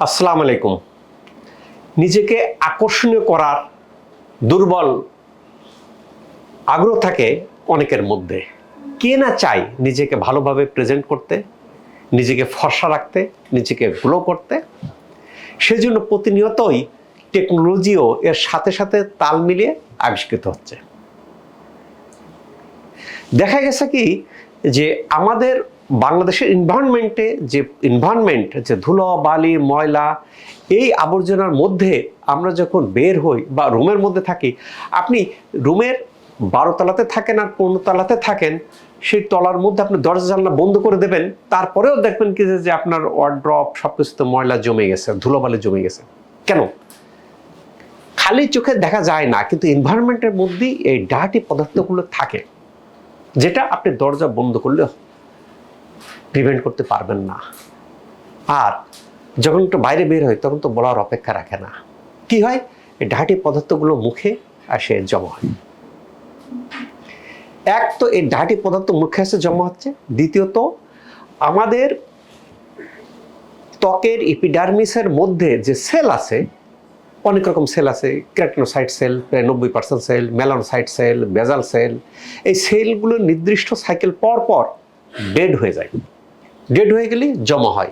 আসসালামু আলাইকুম। নিজেকে আকর্ষণীয় করার দুর্বল আগ্রহ থাকে অনেকের মধ্যে। কে না চায় নিজেকে ভালোভাবে প্রেজেন্ট করতে, নিজেকে ফর্সা রাখতে, নিজেকে গ্লো করতে? সেজন্য প্রতিনিয়তই টেকনোলজিও এর সাথে সাথে তাল মিলিয়ে আবিষ্কৃত হচ্ছে। দেখা গেছে কি যে আমাদের বাংলাদেশের এনভায়রনমেন্টে যে এনভায়রনমেন্ট যে ধুলো, বালি, ময়লা, এই আবর্জনার মধ্যে আমরা যখন বের হই বা রুমের মধ্যে থাকি, আপনি রুমের বারো তলাতে থাকেন আর পনেরো তলাতে থাকেন, সেই তলার মধ্যে আপনি দরজা, জানলা বন্ধ করে দেবেন, তারপরেও দেখবেন কি যে- আপনার ওয়ার্ড্রপ সব কিছুতে ময়লা জমে গেছে ধুলোবালি জমে গেছে। কেন? খালি চোখে দেখা যায় না, কিন্তু এনভায়রনমেন্টের মধ্যেই এই ডার্টি পদার্থগুলো থাকে, যেটা আপনি দরজা বন্ধ করলে প্রিভেন্ট করতে পারবেন না। আর যখন একটু বাইরে বের হয়, তখন তো বলার অপেক্ষা রাখে না। কি হয়? এই ডার্টি পদার্থগুলো মুখে আসে জমা হয়। এক তো এই ডার্টি পদার্থ মুখে এসে জমা হচ্ছে। দ্বিতীয়ত, আমাদের ত্বকের ইপিডার্মিসের মধ্যে যে সেল আছে, অনেক রকম সেল আছে। ক্যারাটিনোসাইট সেল প্রায় নব্বই percent cell melanocyte cell basal cell এই সেলগুলো নির্দিষ্ট সাইকেল পর পর ডেড হয়ে যায়। ডেড হয়ে গেলে জমা হয়।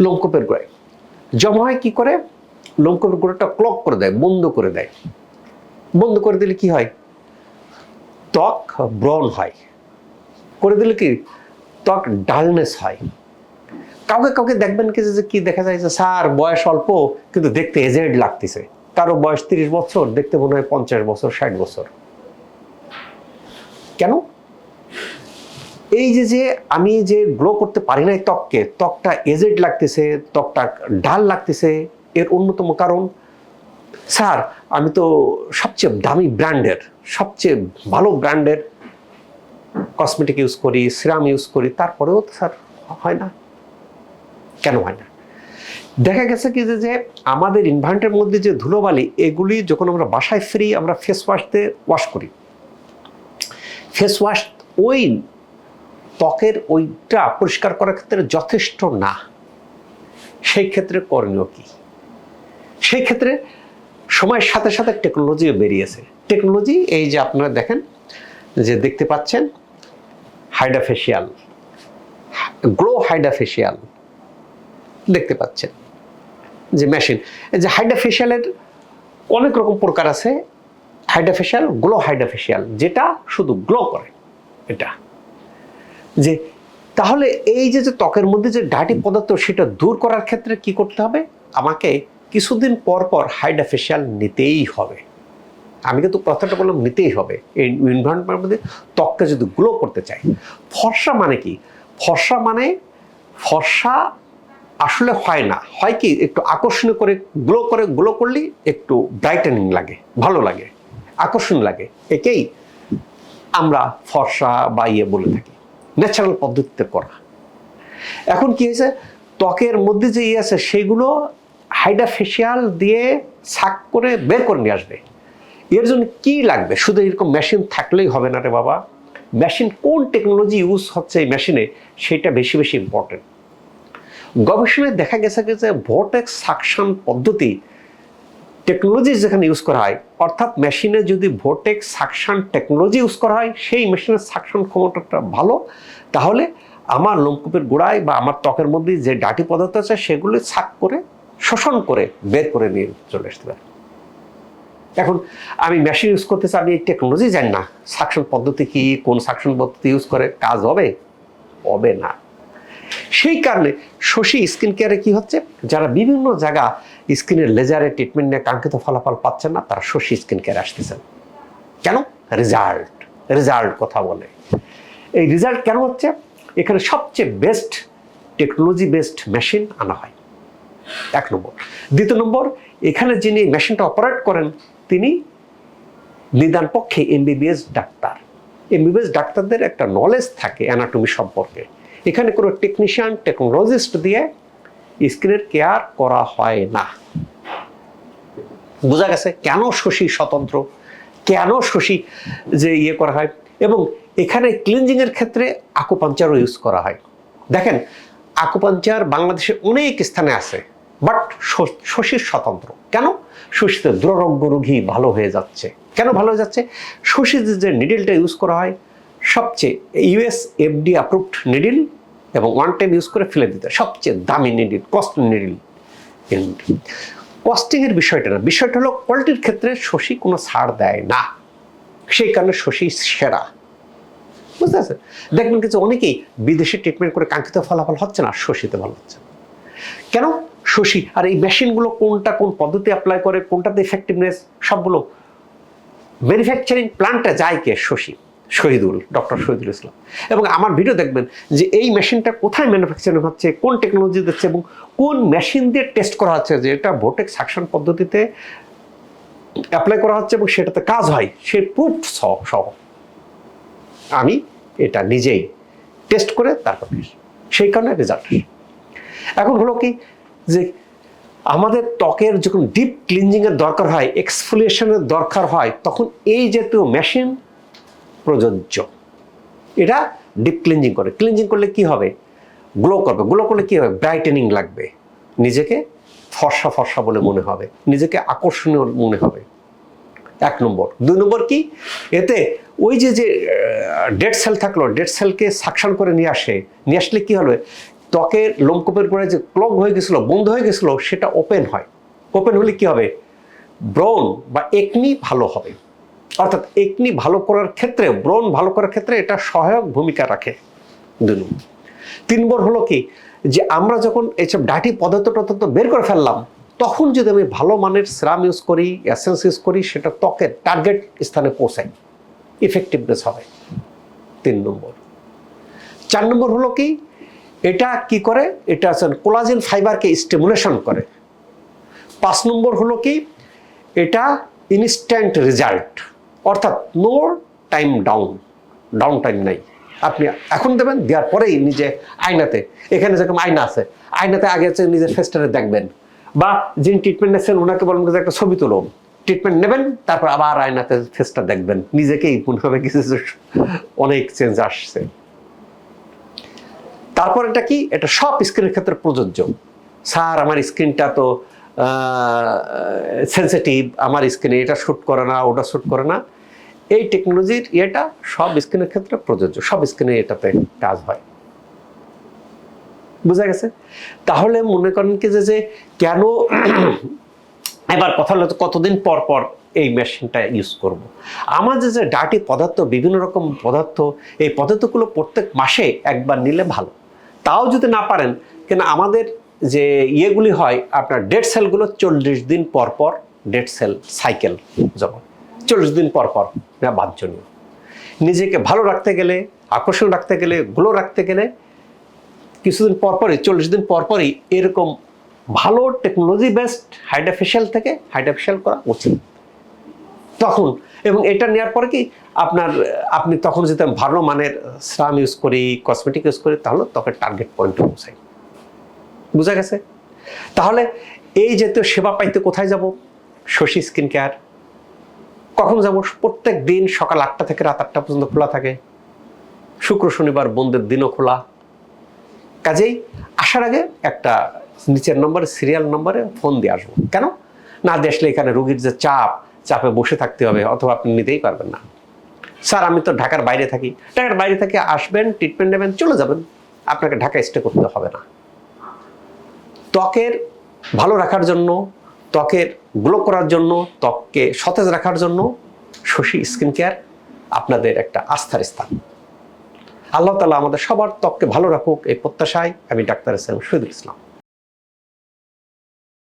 লোমকূপের গোড়ায়। জমা হয় কি করে? লোমকূপের গোড়াটা ক্লক করে দেয়, বন্ধ করে দেয়। বন্ধ করে দিলে কি হয়? ত্বক ব্রন হয়। করে দিলে কি? ত্বক ডালনেস হয়। কাউকে কাউকে দেখবেন কি যে কি দেখা যায় যে, স্যার বয়স অল্প, কিন্তু দেখতে এজেড লাগতেছে। কারও বয়স তিরিশ বছর, দেখতে মনে হয় পঞ্চাশ বছর, ষাট বছর। কেন? এই যে যে আমি যে গ্লো করতে পারি না ত্বককে, ত্বকটা এজেড লাগতেছে, ত্বকটা ডাল লাগতেছে, এর অন্যতম কারণ, স্যার, আমি তো সবচেয়ে দামি ব্র্যান্ডের, সবচেয়ে ভালো ব্র্যান্ডের কসমেটিক ইউজ করি সিরাম ইউজ করি, তারপরেও তো স্যার হয় না। কেন হয় না? দেখা গেছে কি যে- আমাদের ইনভার্টের মধ্যে যে ধুলোবালি, এগুলি যখন আমরা বাসায় ফ্রি, আমরা ফেস ওয়াশ দিয়ে ওয়াশ করি। ফেস ওয়াশ ওই ত্বকের ওইটা পরিষ্কার করার ক্ষেত্রে যথেষ্ট না। সেই ক্ষেত্রে করণীয় কি? সেই ক্ষেত্রে সময়ের সাথে সাথে টেকনোলজিও বেরিয়েছে। টেকনোলজি এই যে আপনারা দেখেন, যে দেখতে পাচ্ছেন হাইড্রাফেশিয়াল গ্লো হাইড্রাফেশিয়াল দেখতে পাচ্ছেন, যে মেশিন এই যে হাইড্রাফেশিয়ালের অনেক রকম প্রকার আছে হাইড্রাফেশিয়াল গ্লো হাইড্রাফেশিয়াল যেটা শুধু গ্লো করে, এটা। যে তাহলে এই যে যে ত্বকের মধ্যে যে ডার্টি পদার্থ সেটা দূর করার ক্ষেত্রে কি করতে হবে? আমাকে কিছুদিন পর পর হাইড্রাফেশিয়াল নিতেই হবে। আমি কিন্তু কথাটা বললাম নিতেই হবে। এই এনভায়রনমেন্টের মধ্যে ত্বককে যদি গ্লো করতে চাই, ফর্সা মানে কি? ফর্সা মানে ফর্সা আসলে হয় না। হয় কি? একটু আকর্ষণীয় করে গ্লো করে গ্লো করলেই একটু ব্রাইটেনিং লাগে, ভালো লাগে আকর্ষণ লাগে। একেই আমরা ফর্সা বা ইয়ে বলে থাকি। ন্যাচারাল পদ্ধতিতে করা। এখন কি হয়েছে? ত্বকের মধ্যে যে ইয়ে আছে, সেগুলো হাইড্রাফেশিয়াল দিয়ে ছাক করে বের করে নিয়ে আসবে। এর জন্য কি লাগবে? শুধু এরকম মেশিন থাকলেই হবে না রে বাবা। মেশিন কোন টেকনোলজি ইউজ হচ্ছে এই মেশিনে, সেটা বেশি বেশি ইম্পর্টেন্ট গবেষণায় দেখা গেছে যে ভোটেক্স সাকশন পদ্ধতি টেকনোলজি যেখানে ইউজ করা হয়, অর্থাৎ মেশিনে যদি ভোটেক সাকশন টেকনোলজি ইউজ করা হয়, সেই মেশিনের সাকশন ক্ষমতাটা ভালো। তাহলে আমার লোমকূপের গোড়ায় বা আমার ত্বকের মধ্যে যে ডাটি পদার্থ আছে, সেগুলো ছাক করে, শোষণ করে বের করে নিয়ে চলে আসতে পারে। এখন আমি মেশিন ইউজ করতেছি আমি এই টেকনোলজি জানি না সাকশন পদ্ধতি কি, কোন সাকশন পদ্ধতি ইউজ করে, কাজ হবে? হবে না। সেই কারণে শশী স্কিন কেয়ারে কি হচ্ছে? যারা বিভিন্ন জায়গা স্কিনের লেজারের ট্রিটমেন্ট নিয়ে কাঙ্ক্ষিত ফলাফল পাচ্ছেন না, তারা শশী স্কিন কেয়ারে আসতেছেন। কেন? রেজাল্ট রেজাল্ট কথা বলে। এই রেজাল্ট কেন হচ্ছে? এখানে সবচেয়ে বেস্ট টেকনোলজি বেসড মেশিন আনা হয়। এক নম্বর। দ্বিতীয় নম্বর, এখানে যিনি মেশিনটা অপারেট করেন, তিনি নিদান পক্ষে এমবিবিএস ডাক্তার। এমবিবিএস ডাক্তারদের একটা নলেজ থাকে অ্যানাটমি সম্পর্কে। এখানে কোনো টেকনিশিয়ান টেকনোলজিস্ট দিয়ে স্কিনের কেয়ার করা হয় না। বোঝা গেছে কেন শশী স্বতন্ত্র? কেন শশী যে ইয়ে করা হয়? এবং এখানে ক্লিনজিংয়ের ক্ষেত্রে আকুপাঞ্চারও ইউজ করা হয়। দেখেন আকুপাঞ্চার বাংলাদেশে অনেক স্থানে আছে বাট শশীর স্বতন্ত্র। কেন? শশীতে দুরারোগ্য রোগী ভালো হয়ে যাচ্ছে। কেন ভালো হয়ে যাচ্ছে? শশীতে যে নিডেলটা ইউজ করা হয় সবচেয়ে ইউএস এফডি অ্যাপ্রুভড নিডিল এবং ওয়ান টাইম ইউজ করে ফেলে দিতে সবচেয়ে দামি নিডিল কস্ট নিডিল কস্টিংয়ের বিষয়টা না। বিষয়টা হলো কোয়ালিটির ক্ষেত্রে শশী কোনো ছাড় দেয় না। সেই কারণে শশী সেরা। বুঝতে পারছেন? দেখবেন কিছু অনেকেই বিদেশে ট্রিটমেন্ট করে কাঙ্ক্ষিত ফলাফল হচ্ছে না শশীতে ভালো হচ্ছে। কেন? শশী, আর এই মেশিনগুলো কোনটা কোন পদ্ধতি অ্যাপ্লাই করে, কোনটাতে ইফেক্টিভনেস সবগুলো। ম্যানুফ্যাকচারিং প্ল্যান্টে যায় কে শশী? শহীদুল, ডক্টর শহীদুল ইসলাম। এবং আমার ভিডিও দেখবেন যে এই মেশিনটা কোথায় ম্যানুফ্যাকচারিং হচ্ছে, কোন টেকনোলজি দিচ্ছে এবং কোন মেশিন দিয়ে টেস্ট করা হচ্ছে, যে এটা ভোটেক সাকশন পদ্ধতিতে অ্যাপ্লাই করা হচ্ছে এবং সেটাতে কাজ হয়, সে প্রুফ সহ। আমি এটা নিজেই টেস্ট করে তারপর সেই কারণে রেজাল্ট এখন হলো কি যে আমাদের ত্বকের যখন ডিপ ক্লিনজিংয়ের দরকার হয় এক্সফোলিয়েশনের দরকার হয়, তখন এই জাতীয় মেশিন প্রযোজ্য। এটা ডিপ ক্লিনজিং করে। ক্লিনজিং করলে কি হবে? গ্লো করবে। গ্লো করলে কি হবে? ব্রাইটেনিং লাগবে। নিজেকে ফর্সা ফর্সা বলে মনে হবে। নিজেকে আকর্ষণীয় মনে হবে। এক নম্বর। দুই নম্বর কি? এতে ওই যে যে ডেড সেল থাকল ডেড সেলকে সাকশন করে নিয়ে আসে। নিয়ে আসলে কি হলো? ত্বকের লোমকূপের পরে যে ক্লগ হয়ে গেছিল, বন্ধ হয়ে গেছিল, সেটা ওপেন হয়। ওপেন হলে কি হবে? ব্রন বা একনি ভালো হবে। অর্থাৎ একনি ভালো করার ক্ষেত্রে, ব্রণ ভালো করার ক্ষেত্রে এটা সহায়ক ভূমিকা রাখে দুই নম্বর তিন নম্বর হলো কি, যে আমরা যখন এইসব ডাটি পদার্থ টদার্থ বের করে ফেললাম, তখন যদি আমি ভালো মানের সিরাম ইউজ করি অ্যাসেন্স ইউজ করি, সেটা ত্বকের টার্গেট স্থানে পৌঁছায়। ইফেক্টিভনেস হবে। তিন নম্বর। চার নম্বর হলো কি, এটা কি করে, এটা আছে কোলাজেন ফাইবারকে স্টিমুলেশন করে। পাঁচ নম্বর হলো কি, এটা ইনস্ট্যান্ট রেজাল্ট অর্থাৎ no time down down time নাই। আপনি এখন দেবেন, দেওয়ার পরেই নিজে আয়নাতে, এখানে যেরকম আয়না আছে, আয়নাতে আগে হচ্ছে নিজের ফেসটারে দেখবেন। বা যিনি ট্রিটমেন্ট নিচ্ছেন ওনাকে বলবেন যে একটা ছবি তুলো ট্রিটমেন্ট নেবেন, তারপর আবার আয়নাতে ফেসটা দেখবেন। নিজেকেই মনে কিছু অনেক চেঞ্জ আসছে। তারপর এটা কি? এটা সব স্ক্রিনের ক্ষেত্রে প্রযোজ্য। স্যার, আমার স্ক্রিনটা তো সেন্সিটিভ আমার স্ক্রিনে এটা শ্যুট করে না, ওটা শ্যুট করে না। এই টেকনোলজির ইয়েটা সব স্ক্রিনের ক্ষেত্রে প্রযোজ্য, সব স্ক্রিনে এটাতে কাজ হয়। বুঝা গেছে? তাহলে মনে করেন কি যে কেন এবার কথা হলো কতদিন পর পর এই মেশিনটা ইউজ করব। আমাদের যে ডাটি পদার্থ, বিভিন্ন রকম পদার্থ, এই পদার্থগুলো প্রত্যেক মাসে একবার নিলে ভালো। তাও যদি না পারেন, কেন আমাদের যে ইয়েগুলি হয়, আপনার ডেড সেলগুলো চল্লিশ দিন পর পর ডেড সেল সাইকেল যখন চল্লিশ দিন পর পর না বাঞ্ছনীয়। নিজেকে ভালো রাখতে গেলে আকর্ষণ রাখতে গেলে গ্লো রাখতে গেলে কিছুদিন পরপরই চল্লিশ দিন পরপরই এরকম ভালো টেকনোলজি বেসড হাইড্রাফেশিয়াল থেকে হাইড্রাফেশিয়াল করা উচিত। তখন, এবং এটা নেওয়ার পরে কি আপনার, আপনি তখন যদি আমি ভালো মানের শ্রাম ইউজ করি কসমেটিক ইউজ করি, তাহলে ত্বকের টার্গেট পয়েন্টে পৌঁছাই। বুঝা গেছে? তাহলে এই জাতীয় সেবা পাইতে কোথায় যাব? শশী স্কিন কেয়ার কখন যাব? প্রত্যেক দিন সকাল আটটা থেকে রাত আটটা পর্যন্ত খোলা থাকে। শুক্র, শনিবার বন্ধের দিনও খোলা। কাজেই আসার আগে একটা নিচের নম্বরে সিরিয়াল নম্বরে ফোন দিয়ে আসব। কেন? না আসলে এখানে রুগীর যে চাপ, চাপে বসে থাকতে হবে, অথবা আপনি নিতেই পারবেন না। স্যার, আমি তো ঢাকার বাইরে থাকি। ঢাকার বাইরে থেকে আসবেন ট্রিটমেন্ট নেবেন, চলে যাবেন। আপনাকে ঢাকা স্টে করতে হবে না। ত্বকের ভালো রাখার জন্য ত্বকের গ্লো করার জন্য, ত্বককে সতেজ রাখার জন্য শশী স্কিন কেয়ার আপনাদের একটা আস্থার স্থান। আল্লাহ তালা আমাদের সবার ত্বককে ভালো রাখুক, এই প্রত্যাশায় আমি ডাক্তার ইসলাম শহীদুল ইসলাম।